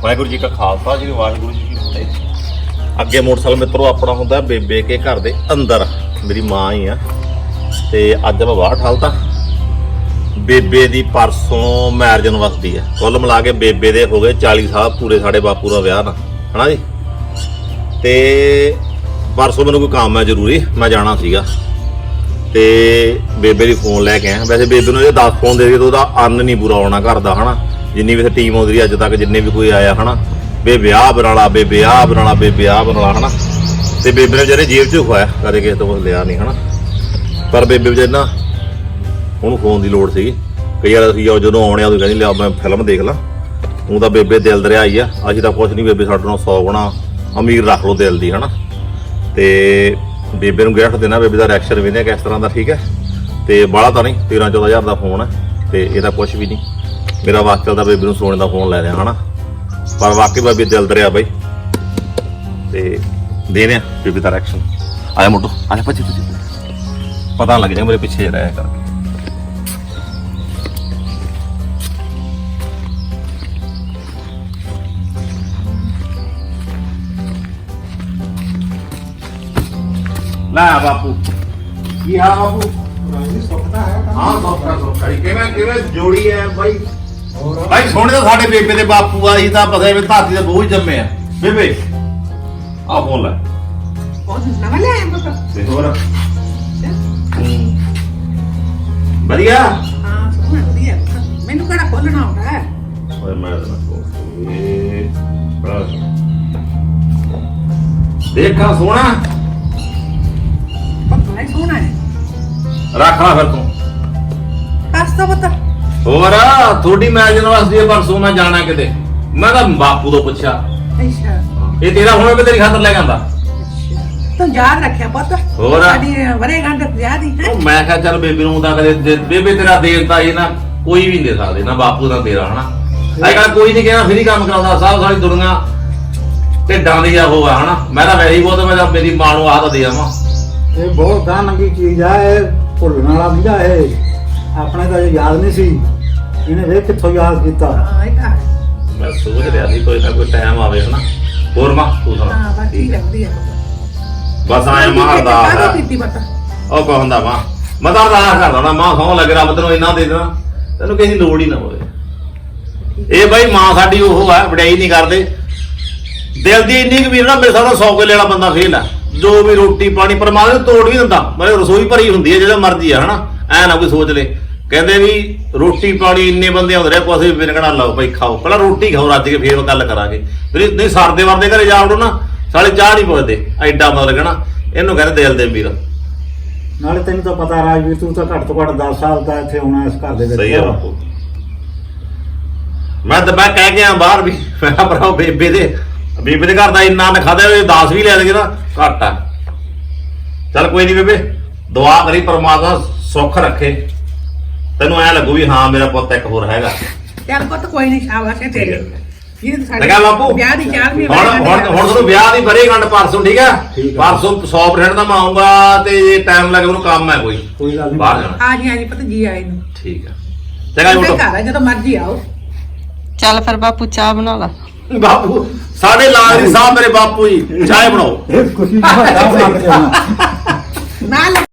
ਵਾਹਿਗੁਰੂ ਜੀ ਕਾ ਖਾਲਸਾ, ਜੀ ਵਾਹਿਗੁਰੂ ਜੀ ਕੀ ਫਤਿਹ। ਅੱਗੇ ਮੋਟਰਸਾਈਕਲ ਮਿੱਤਰੋ, ਆਪਣਾ ਹੁੰਦਾ ਬੇਬੇ ਕੇ ਘਰ ਦੇ ਅੰਦਰ। ਮੇਰੀ ਮਾਂ ਹੀ ਆ। ਤੇ ਅੱਜ ਮੈਂ ਬਾਹਰ ਠਾਲਤਾ। ਬੇਬੇ ਦੀ ਪਰਸੋਂ ਮੈਰਜਨ ਵਸਦੀ ਆ। ਕੁੱਲ ਮਿਲਾ ਕੇ ਬੇਬੇ ਦੇ ਹੋ ਗਏ 40 ਸਾਲ ਪੂਰੇ ਸਾਡੇ ਬਾਪੂ ਦਾ ਵਿਆਹ ਨਾ। ਹਨਾ ਜੀ? ਤੇ ਪਰਸੋਂ ਮੈਨੂੰ ਕੋਈ ਕੰਮ ਹੈ ਜ਼ਰੂਰੀ, ਮੈਂ ਜਾਣਾ ਸੀਗਾ। ਤੇ ਬੇਬੇ ਦੀ ਫੋਨ ਲੈ ਕੇ ਆਇਆ। ਵੈਸੇ ਬੇਬੇ ਨੂੰ ਇਹ 10 ਫੋਨ ਦੇ ਦੇ ਤਾਂ ਉਹਦਾ ਅੰਨ ਨਹੀਂ ਪੂਰਾ ਆਉਣਾ ਘਰ ਦਾ, ਹਨਾ? ਜਿੰਨੀ ਵੀ ਟੀਮ ਆਉਂਦੀ ਰਹੀ ਅੱਜ ਤੱਕ, ਜਿੰਨੇ ਵੀ ਕੋਈ ਆਇਆ, ਹਨਾ? ਬੇ ਵਿਆਹ ਬਰਾਲਾ, ਬੇ ਵਿਆਹ ਬਰਾਲਾ, ਬੇ ਵਿਆਹ ਬਰਾਲਾ, ਹਨਾ? ਤੇ ਬੇਬੇ ਨੇ ਜਿਹੜੇ ਜੇਬ 'ਚ ਖਵਾਇਆ, ਕਦੇ ਕਿਸੇ ਤੋਂ ਕੁਛ ਲਿਆ ਨਹੀਂ ਹਨਾ? ਪਰ ਬੇਬੇ ਵਿਚਾਰੀ ਨਾ, ਉਹਨੂੰ ਫੋਨ ਦੀ ਲੋੜ ਸੀਗੀ। ਕਈ ਵਾਰ ਅਸੀਂ ਜਦੋਂ ਆਉਣੇ ਆ ਉਹ ਕਹਿੰਦੀ ਲਿਆ, ਮੈਂ ਫਿਲਮ ਦੇਖ ਲਾਂ। ਉਹ ਤਾਂ ਬੇਬੇ ਦਿਲ ਦਰਿਆ ਆਈ ਆ। ਅਸੀਂ ਤਾਂ ਕੁਛ ਨਹੀਂ ਬੇਬੇ ਸਾਡੇ ਨਾਲ 100 ਗੁਣਾ ਅਮੀਰ ਰੱਖ ਲਓ ਦਿਲ ਦੀ, ਹਨਾ? ਤੇ ਬੇਬੇ ਨੂੰ ਗਿਫਟ ਦੇਣਾ, ਬੇਬੇ ਦਾ ਰਿਐਕਸ਼ਨ ਵੇਨੇ ਕਿਸ ਤਰ੍ਹਾਂ ਦਾ, ਠੀਕ ਹੈ? ਤੇ ਬਾਹਲਾ ਤਾਂ ਨਹੀਂ 13 14000 ਦਾ ਫੋਨ ਹੈ। ਤੇ ਇਹਦਾ ਕੁਝ ਵੀ ਨਹੀਂ। ਮੇਰਾ ਵਾਕਿਆ ਚੱਲਦਾ ਬੇਬੇ ਨੂੰ ਸੋਨੇ ਦਾ ਫੋਨ ਲੈ ਲਿਆ, ਹਨਾ? ਪਰ ਵਾਕਈ ਬੇਬੇ ਦਿਲ ਦਰਿਆ ਬਾਈ। ਤੇ ਦੇਨੇ ਆ ਬੇਬੇ ਦਾ ਰਿਐਕਸ਼ਨ ਆਇਆ ਮੋਟੋ ਆਇਆ ਪੱਛੀ ਪੱਛੀ ਪਤਾ ਲੱਗ ਜਾਏਗਾ ਮੇਰੇ ਪਿੱਛੇ ਰਹਿ ਕਰਕੇ। ਲੈ ਬਾਪੂ। ਕੀ ਹਾਲ ਬਾਪੂ? ਹਾਂ ਸੌਖਾ ਸੌਖਾ ਹੀ। ਕਿਵੇਂ ਕਿਵੇਂ ਜੋੜੀ ਹੈ ਬਾਈ? ਬਾਈ ਸੋਹਣੇ ਤਾਂ ਸਾਡੇ ਬੇਬੇ ਦੇ ਬਾਪੂ ਆ ਅਸੀਂ ਤਾਂ ਪਤਾ ਵੀ ਧਰਤੀ ਦੇ ਬੋਝ ਜੰਮੇ ਆ। ਬੇਬੇ ਆ ਫੋਨ ਲੈ। ਤੇ ਹੋਰ? ਵਧੀਆ। ਮੈਨੂੰ ਕਿਹੜਾ ਖੋਲਣਾ ਹੈ? ਓਏ ਮੈਂ ਤਾਂ ਦੇਖਾਂ ਸੋਹਣਾ। ਪੁੱਤ ਨਹੀਂ ਸੋਹਣਾ ਹੈ। ਰੱਖ ਲਾ ਫਿਰ ਤੂੰ। ਤਾਂ ਪੁੱਤ ਹੋਰ ਥੋੜੀ ਮੈਚ ਵਾਸਤੇ ਪਰਸੋਂ ਮੈਂ ਜਾਣਾ ਕਿਤੇ। ਮੈਂ ਤਾਂ ਬਾਪੂ ਤੋਂ ਪੁੱਛਿਆ। ਅੱਛਾ। ਇਹ ਤੇਰਾ ਹੁਣ ਮੈਂ ਤੇਰੀ ਖਾਤਰ ਲੈ ਕੇ ਆਂਦਾ ਤੂੰ ਯਾਦ ਰੱਖਿਆ ਪੁੱਤ। ਹੋਰ? ਸਾਡੀ ਵਰੇ ਗੰਢ ਵਿਆਹ ਦੀ ਹੈ? ਉਹ ਮੈਂ ਕਿਹਾ ਚੱਲ ਬੇਬੇ ਨੂੰ ਤਾਂ ਕਦੇ ਬੇਬੇ ਤੇਰਾ ਦੇਣ ਤਾਂ ਇਹ ਨਾ ਕੋਈ ਵੀ ਨਹੀਂ ਦੇ ਸਕਦੇ ਨਾ ਬਾਪੂ ਦਾ ਤੇਰਾ ਹਨਾ? ਅੱਜ ਕੱਲ੍ਹ ਕੋਈ ਨਹੀਂ ਕਹਿਣਾ ਫਰੀ ਕੰਮ ਕਰਾਉਂਦਾ ਸਭ ਸਾਰੀ ਦੁਨੀਆ ਢਿੱਡਾਂ ਦੀ ਆ ਹੋਗਾ ਹਨਾ? ਮੈਂ ਤਾਂ ਹੀ ਬਹੁਤ ਮੈਂ ਤਾਂ ਮੇਰੀ ਮਾਂ ਨੂੰ ਆਹ ਤਾਂ ਦੇ ਆਵਾਂ। ਇਹ ਬਹੁਤ ਗਾਂ ਨੰਗੀ ਚੀਜ਼ ਆ ਇਹ ਭੁੱਲਣ ਵਾਲਾ ਨਹੀਂ ਆ ਇਹ। ਆਪਣੇ ਤਾਂ ਯਾਦ ਨਹੀਂ ਸੀ। ਇਹਨੇ ਵੇਖ ਕਿੱਥੋਂ ਯਾਦ ਕੀਤਾ? ਹਾਂ ਇਹ ਤਾਂ ਹੈ। ਮੈਂ ਸੋਚ ਰਿਹਾ ਸੀ ਕੋਈ ਨਾ ਕੋਈ ਟਾਈਮ ਆਵੇ ਹਨਾ? ਹੋਰ ਮਾਂ ਤੂੰ ਹਾਂ ਸੁਣਾ ਬਸ ਠੀਕ ਹੈ ਵਧੀਆ। ਬਸ ਆਇਆ ਮਾਰਦਾ ਕਾਹਦੋਂ ਪੀਤੀ ਪੁੱਤ? ਉਹ ਕੋ ਹੁੰਦਾ ਮਾਂ? ਮੈਂ ਤਾਂ ਅਰਦਾਸ ਕਰਦਾ ਨਾ ਮਾਂ ਸੌਂ ਲੱਗ ਰੱਬ ਤੈਨੂੰ ਇੰਨਾ ਦੇ ਦੇਣਾ। ਤੈਨੂੰ ਕਿਸੇ ਦੀ ਲੋੜ ਹੀ ਨਾ ਹੋਵੇ। ਇਹ ਬਾਈ ਮਾਂ ਸਾਡੀ ਉਹ ਹੈ ਵਡਿਆਈ ਨਹੀਂ ਕਰਦੇ। ਦਿਲ ਦੀ ਇੰਨੀ ਕਬੀਰ ਨਾ ਮੇਰੇ ਸਾਹਮਣੇ 100 ਕਿਲੇ ਵਾਲਾ ਬੰਦਾ ਫੇਲ ਆ। ਜੋ ਵੀ ਰੋਟੀ ਪਾਣੀ ਪਰਮਾਤਮਾ ਨੂੰ ਤੋੜ ਵੀ ਦਿੰਦਾ। ਮੈਂ ਰਸੋਈ ਭਰੀ ਹੁੰਦੀ ਹੈ ਜਿਹੜਾ ਮਰਜ਼ੀ ਆ ਹਨਾ? ਐ ਨਾ ਕੋਈ ਸੋਚ ਲੇ। ਕਹਿੰਦੇ ਵੀ ਰੋਟੀ ਪਾਣੀ ਇੰਨੇ ਬੰਦੇ ਆਉਂਦੇ ਰਹੇ ਕੋਈ ਵਿਨਕਣਾ ਲਓ ਭਾਈ ਖਾਓ। ਪਹਿਲਾਂ ਰੋਟੀ ਖਾਓ ਰੱਜ ਕੇ ਫੇਰ ਗੱਲ ਕਰਾਂਗੇ। ਫਿਰ ਨਹੀਂ ਸਰਦੇ ਵਰਦੇ ਘਰੇ ਜਾ ਵੜੋ ਨਾ ਸਾਲੇ ਚਾਹ ਨਹੀਂ ਪੁੱਛਦੇ। ਐਡਾ ਮਤਲਬ ਕਹਣਾ ਇਹਨੂੰ ਕਹਿੰਦੇ ਦਿਲ ਦੇ ਵੀਰ ਨਾਲੇ ਤੈਨੂੰ ਤਾਂ ਪਤਾ ਰਾਜਵੀਰ ਤੂੰ ਤਾਂ ਘੱਟ ਤੋਂ ਘੱਟ 10 ਸਾਲ ਦਾ ਇੱਥੇ ਹੋਣਾ ਇਸ ਘਰ ਦੇ ਵਿੱਚ। ਸਹੀ ਹੈ ਬਾਪੂ। ਮੈਂ ਤਾਂ ਮੈਂ ਕਹਿ ਗਿਆ ਬਾਹਰ ਵੀ ਮੈਂ ਭਰਾ ਬੇਬੇ ਦੇ ਬੇਬੇ ਦੇ ਘਰ ਦਾ ਇੰਨਾ ਨਾ ਖਾਦਾ ਉਹ 10 ਵੀ ਲੈ ਲਗੇ ਨਾ ਘੱਟ ਆ। ਚੱਲ ਕੋਈ ਨਹੀਂ ਬੇਬੇ ਦੁਆ ਕਰੀ ਪਰਮਾਤਮਾ ਸੁੱਖ ਰੱਖੇ। ਤੈਨੂੰ ਐ ਲੱਗੂ ਵੀ ਹਾਂ ਮੇਰਾ ਪੁੱਤ ਇੱਕ ਹੋਰ ਹੈਗਾ। ਚੱਲ ਪੁੱਤ ਕੋਈ ਨਹੀਂ ਸ਼ਾਬਾਸ਼ ਹੈ ਤੇਰੇ। ਇਹ ਤਾਂ ਸਾਡੇ ਲਗਾ ਬਾਪੂ ਵਿਆਹ ਦੀ ਚਾਲ ਵੀ ਹੁਣ ਹੁਣ ਹੁਣ ਤੁਹਾਨੂੰ ਵਿਆਹ ਦੀ ਬਰੇ ਗੰਢ ਪਰਸੋਂ ਠੀਕ ਆ। ਪਰਸੋਂ 100% ਦਾ ਮੈਂ ਆਉਂਗਾ ਤੇ ਜੇ ਟਾਈਮ ਲੱਗੇ ਉਹਨੂੰ ਕੰਮ ਹੈ ਕੋਈ। ਕੋਈ ਗੱਲ ਨਹੀਂ ਬਾਹਰ ਜਾਣਾ। ਹਾਂ ਜੀ ਹਾਂ ਜੀ ਪੁੱਤ ਜੀ ਆਏ ਨੂੰ। ਠੀਕ ਹੈ। ਚੰਗਾ ਜੀ ਤੇ ਮੁੰਡੋ ਘਰ ਆ ਜਦੋਂ ਮਰਜ਼ੀ ਆਓ। ਚੱਲ ਫਿਰ ਬਾਪੂ ਚਾਹ ਬਣਾ ਲਾ। ਬਾਪੂ ਸਾਡੇ ਲਾਲ ਜੀ ਸਾਹਿਬ ਮੇਰੇ ਬਾਪੂ ਜੀ ਚਾਹ ਬਣਾਓ। ਇਹ ਖੁਸ਼ੀ ਦਾ ਨਾਲ